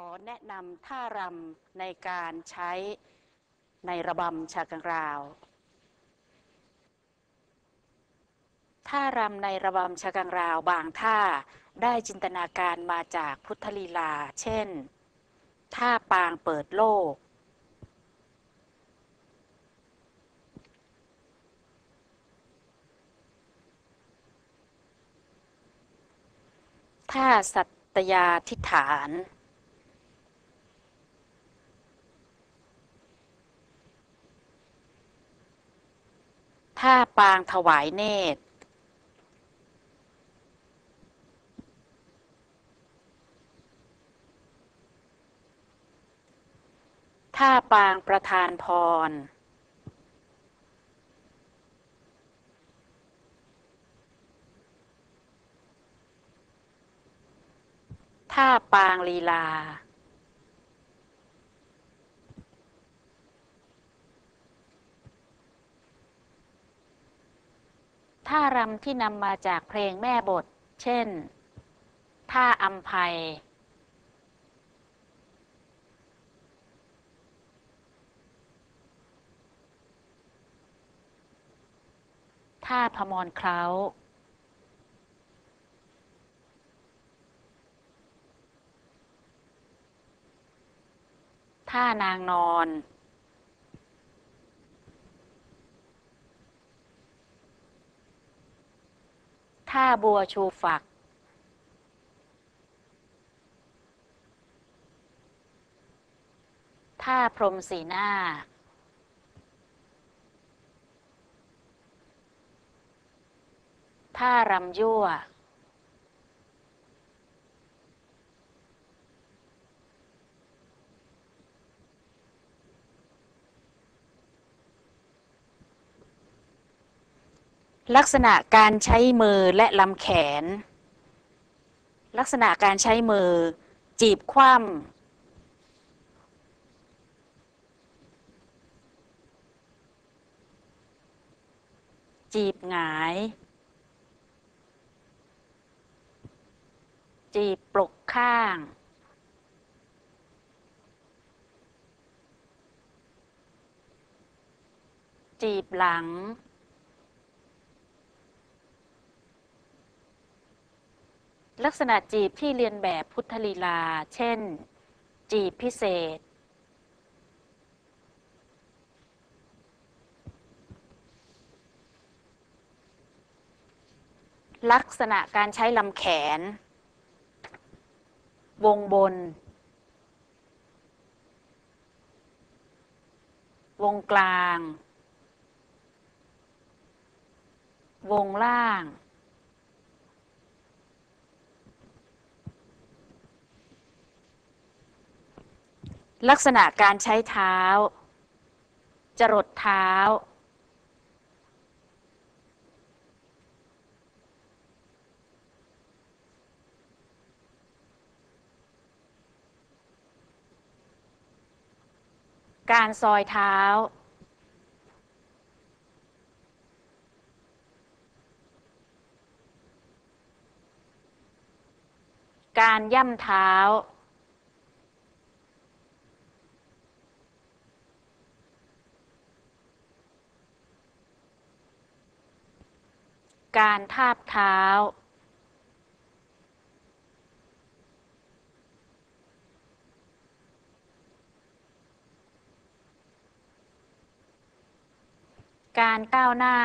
ขอแนะนำท่ารำในการใช้ในระบำชากังราว ท่ารำในระบำชากังราวบางท่าได้จินตนาการมาจากพุทธลีลา เช่น ท่าปางเปิดโลก ท่าสัตยาธิฐาน ท่าปางถวายเนตร ท่าปางประธานพร ท่าปางลีลา ท่ารำที่นำมาจากเพลงแม่บท เช่น ท่าอัมภัยท่าพมรเคล้า ท่านางนอน ท่าบัวชูฝัก ท่าพรมสีหน้า ท่ารำยั่ว ลักษณะการใช้มือและลำแขน ลักษณะการใช้มือ จีบคว่ำจีบหงาย จีบปลกข้าง จีบหลัง ลักษณะจีบที่เรียนแบบพุทธลีลา เช่น จีบพิเศษ ลักษณะการใช้ลำแขน วงบน วงกลาง วงล่าง ลักษณะการใช้เท้า จรดเท้า การซอยเท้าการย่ำเท้า การทาบเท้า การก้าวหน้า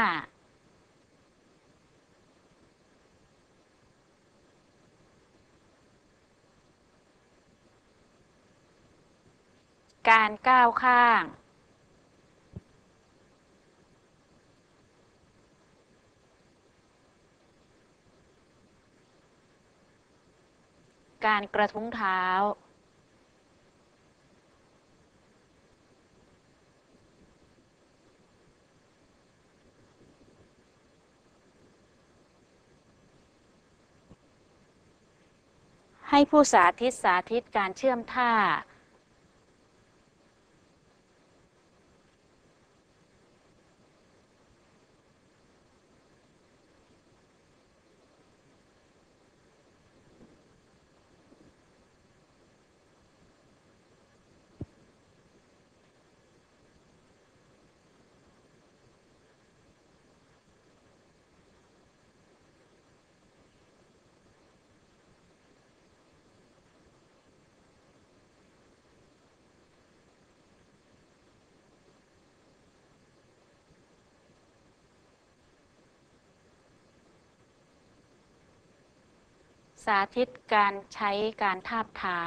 การก้าวข้าง การกระทุ้งเท้า ให้ผู้สาธิตสาธิตการเชื่อมท่า สาธิตการใช้การทาบเท้า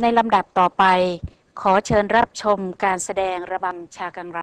ในลำดับต่อไปขอเชิญรับชมการแสดงระบำชากังรา